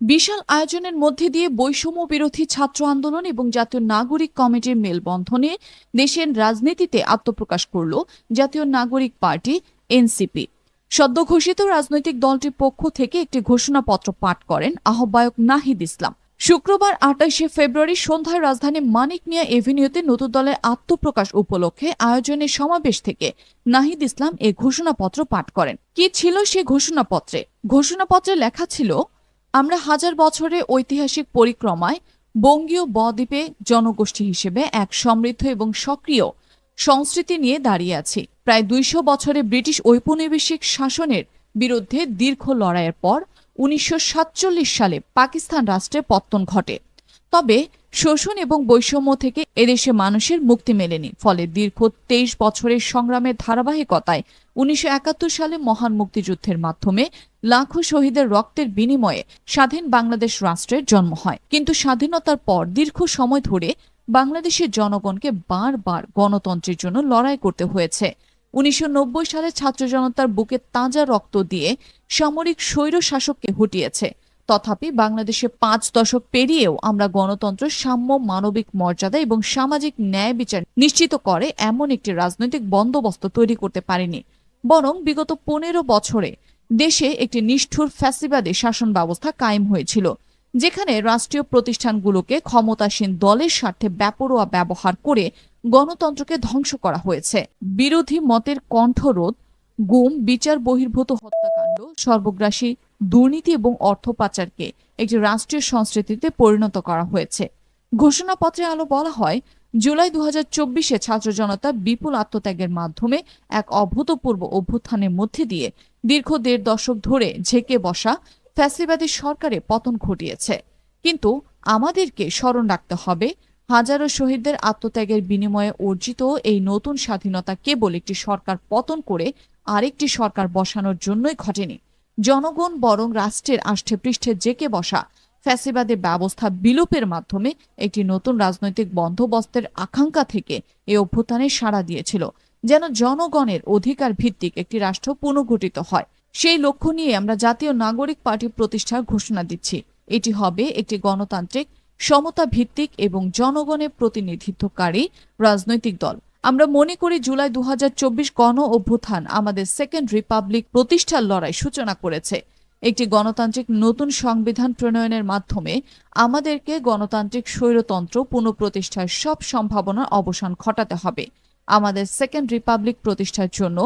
বিশাল আয়োজনের মধ্যে দিয়ে বৈষম্য বিরোধী ছাত্র আন্দোলন এবং জাতীয় নাগরিক কমিটির মেলবন্ধনে দেশের রাজনীতিতে আত্মপ্রকাশ করল জাতীয় নাগরিক পার্টি, এনসিপি। সদ্য ঘোষিত রাজনৈতিক দলটির পক্ষ থেকে একটি ঘোষণাপত্র পাঠ করেন আহ্বায়ক নাহিদ ইসলাম। শুক্রবার আটাইশে ফেব্রুয়ারি সন্ধ্যায় রাজধানী মানিক মিয়া এভিনিউতে নতুন দলের আত্মপ্রকাশ উপলক্ষে আয়োজনের সমাবেশ থেকে নাহিদ ইসলাম এ ঘোষণাপত্র পাঠ করেন। কি ছিল সে ঘোষণাপত্রে? ঘোষণাপত্রে লেখা ছিল আমরা হাজার বছরের ঐতিহাসিক পরিক্রমায় বঙ্গীয় বদ্বীপে জনগোষ্ঠী হিসেবে এক সমৃদ্ধ এবং সক্রিয় সংস্কৃতি নিয়ে দাঁড়িয়ে আছি। প্রায় দুইশো বছরে ব্রিটিশ ঔপনিবেশিক শাসনের বিরুদ্ধে দীর্ঘ লড়াইয়ের পর উনিশশো সাতচল্লিশ সালে পাকিস্তান রাষ্ট্রের পত্তন ঘটে। তবে শোষণ এবং বৈষম্য থেকে এদেশে মানুষের মুক্তি মেলেনি। ফলে দীর্ঘ তেইশ বছরের সংগ্রামের ধারাবাহিকতায় উনিশশো সালে মহান মুক্তিযুদ্ধের মাধ্যমে লাখো শহীদের রক্তের বিনিময়ে স্বাধীন বাংলাদেশ রাষ্ট্রের জন্ম হয়। কিন্তু স্বাধীনতার পর দীর্ঘ সময় ধরে বাংলাদেশের জনগণকে বারবার গণতন্ত্রের জন্য লড়াই করতে হয়েছে। উনিশশো নব্বই সালে ছাত্র জনতার বুকে তাজা রক্ত দিয়ে সামরিক স্বৈর শাসককে হটিয়েছে। তথাপি বাংলাদেশে পাঁচ দশক পেরিয়েও আমরা গণতন্ত্র, সাম্য, মানবিক মর্যাদা এবং সামাজিক ন্যায় বিচার নিশ্চিত করে এমন একটি রাজনৈতিক বন্দোবস্ত তৈরি করতে পারিনি। বরং বিগত পনেরো বছরে দেশে একটি নিষ্ঠুর ফ্যাসিবাদী শাসন ব্যবস্থা কায়েম হয়েছিল, যেখানে রাষ্ট্রীয় প্রতিষ্ঠানগুলোকে ক্ষমতাসীন দলের স্বার্থে ব্যাপরোয়া ব্যবহার করে গণতন্ত্রকে ধ্বংস করা হয়েছে। বিরোধী মতের কণ্ঠরোধ, গুম, বিচার বহির্ভূত হত্যাকাণ্ড সর্বগ্রাসী দুর্নীতি এবং অর্থ পাচারকে একটি রাষ্ট্রীয় সংস্কৃতিতে পরিণত করা হয়েছে। ঘোষণাপত্রে আলো বলা হয়, জুলাই দু চব্বিশে ছাত্র জনতা বিপুল আত্মত্যাগের মাধ্যমে এক অভূতপূর্ব অভ্যুত্থানের মধ্যে দিয়ে দীর্ঘ দেড় দশক ধরে ঝেঁকে বসা ফ্যাসিবাদী সরকারের পতন ঘটিয়েছে। কিন্তু আমাদেরকে স্মরণ রাখতে হবে, হাজারো শহীদদের আত্মত্যাগের বিনিময়ে অর্জিত এই নতুন স্বাধীনতা কেবল একটি সরকার পতন করে আরেকটি সরকার বসানোর জন্যই ঘটেনি। জনগণ বরং রাষ্ট্রের আষ্ঠে পৃষ্ঠে জেকে বসা, ফ্যাসিবাদের ব্যবস্থা বিলোপের মাধ্যমে একটি নতুন রাজনৈতিক বন্দোবস্তের আকাঙ্ক্ষা থেকে এ অভ্যুত্থানে সাড়া দিয়েছিল, যেন জনগণের অধিকার ভিত্তিক একটি রাষ্ট্র পুনর্গঠিত হয়। সেই লক্ষ্য নিয়ে আমরা জাতীয় নাগরিক পার্টি প্রতিষ্ঠার ঘোষণা দিচ্ছি। এটি হবে একটি গণতান্ত্রিক সমতা ভিত্তিক এবং জনগণের প্রতিনিধিত্বকারী রাজনৈতিক দল। আমরা মনে করি জুলাই দু গণ অভ্যুত্থান আমাদের সেকেন্ড রিপাবলিক প্রতিষ্ঠার লড়াই সূচনা করেছে। একটি গণতান্ত্রিক নতুন সংবিধান প্রণয়নের মাধ্যমে আমাদেরকে গণতান্ত্রিক স্বৈরতন্ত্র পুনঃপ্রতিষ্ঠার সব সম্ভাবনার অবসান ঘটাতে হবে। আমাদের সেকেন্ড রিপাবলিক প্রতিষ্ঠার জন্য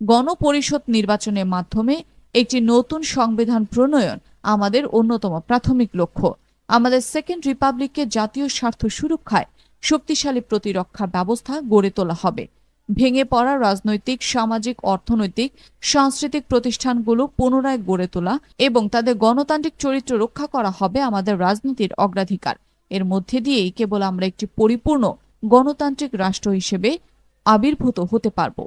গণপরিষদ নির্বাচনের মাধ্যমে একটি নতুন সংবিধান প্রণয়ন আমাদের অন্যতম প্রাথমিক লক্ষ্য। আমাদের সেকেন্ড রিপাবলিককে জাতীয় স্বার্থ সুরক্ষায় শক্তিশালী প্রতিরক্ষা ব্যবস্থা গড়ে তোলা হবে। ভেঙে পড়া রাজনৈতিক, সামাজিক, অর্থনৈতিক, সাংস্কৃতিক প্রতিষ্ঠানগুলো পুনরায় গড়ে তোলা এবং তাদের গণতান্ত্রিক চরিত্র রক্ষা করা হবে আমাদের রাজনীতির অগ্রাধিকার। এর মধ্যে দিয়েই কেবল আমরা একটি পরিপূর্ণ গণতান্ত্রিক রাষ্ট্র হিসেবে আবির্ভূত হতে পারব।